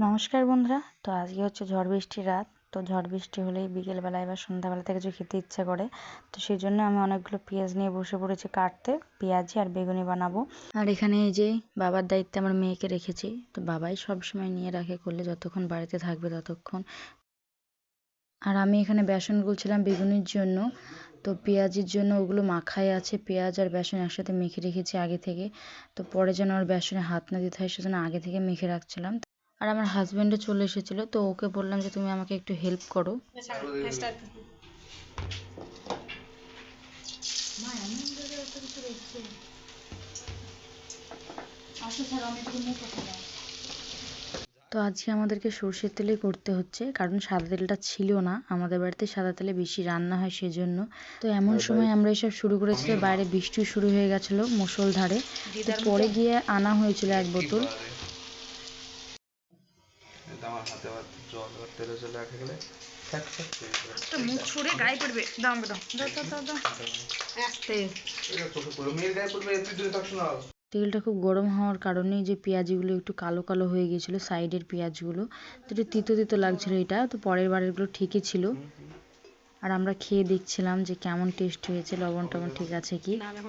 নমস্কার বন্ধুরা। তো আজকে হচ্ছে ঝড় বৃষ্টির রাত। তো ঝড় বৃষ্টি হলেই বিকেলবেলায় বা সন্ধ্যাবেলা থেকে কিছু খেতে ইচ্ছা করে। তো সেই জন্য আমি অনেকগুলো পেঁয়াজ নিয়ে বসে পড়েছি কাটতে। পেঁয়াজি আর বেগুনি বানাবো। আর এখানে এই যে বাবার দায়িত্বে আমার মেয়েকে রেখেছি। তো বাবাই সব সময় নিয়ে রাখে করলে যতক্ষণ বাড়িতে থাকবে ততক্ষণ। আর আমি এখানে বেসন গুলছিলাম বেগুনির জন্য। তো পেঁয়াজির জন্য ওগুলো মাখাই আছে। পেঁয়াজ আর বেসন একসাথে মেখে রেখেছি আগে থেকে। তো পরে যেন আর বেসনে হাত না দিতে হয় সেজন্য আগে থেকে মেখে রাখছিলাম। আর আমার হাজব্যান্ডও চলে এসেছিল তো ওকে বললাম যে তুমি আমাকে একটু হেল্প করো। তো আজকে আমাদেরকে সর্ষের তেলেই করতে হচ্ছে কারণ সাদা তেলটা ছিল না। আমাদের বাড়িতে সাদা তেলে বেশি রান্না হয় সেজন্য। তো এমন সময় আমরা এসব শুরু করেছি বাইরে বৃষ্টি শুরু হয়ে গেছিল মুষলধারে তো পরে গিয়ে আনা হয়েছিল এক বোতল। আমার হাতে আবার জল আর তেলে চলে রাখা গেলে মুখ সরে গায়ে পড়বে। দাও আমাকে দাও দাও দাও দাও দাও। আস্তে মেয়ের গায়ে পড়বে তুই দূরে থাক শোনাও তেলটা খুব গরম হওয়ার কারণে যে পেঁয়াজগুলো একটু কালো কালো হয়ে গিয়েছিল সাইডের পেঁয়াজগুলো তো একটু তিতো তিতো লাগছিল এটা তো পরের বারেরগুলো ঠিকই ছিল। আর আমরা খেয়ে দেখছিলাম যে কেমন টেস্ট হয়েছে লবণ টবণ ঠিক আছে কি? না না।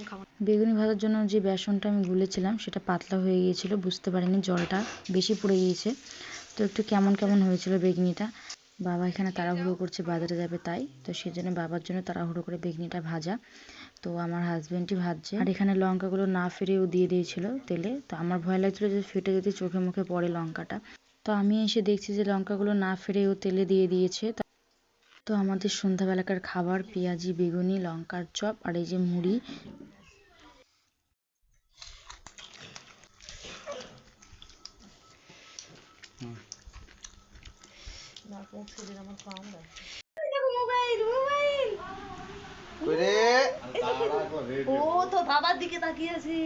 বেগুনি ভাজার জন্য যে বেসনটা আমি গুলেছিলাম সেটা পাতলা হয়ে গিয়েছিল বুঝতে পারিনি জলটা বেশি পড়ে গিয়েছে। তো একটু কেমন কেমন হয়েছিল বেগনিটা? বাবা এখানে তাড়াহুড়ো করছে, বাজারে যাবে তাই। তো সেই জন্য বাবার জন্য তাড়াহুড়ো করে বেগনিটা ভাজা। তো আমার হাজবেন্ডই ভাজছে। আর এখানে লঙ্কাগুলো না ফিরেও দিয়ে দিয়েছিল তেলে। তো আমার ভয় লাগছিল যে ফেটে যদি চোখে মুখে পড়ে লঙ্কাটা। তো আমি এসে দেখছি যে লঙ্কাগুলো না ফিরেও তেলে দিয়ে দিয়েছে। তো আমাদের সন্ধ্যাবেলাকার খাবার পেঁয়াজি, বেগুনি, লঙ্কার চপ আর এই যে মুড়ি করে ও তো বাবার দিকে তাকিয়ে আছি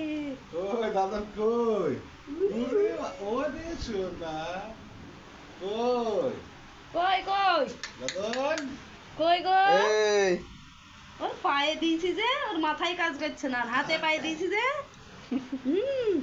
ওই দাদা কই? ও না কই? কই কই? দাদন? কই কই এই। ওর পায়ে দিয়েছি যে ওর মাথায় কাজ করছে না আর হাতে পায়ে দিয়েছি যে। হুম।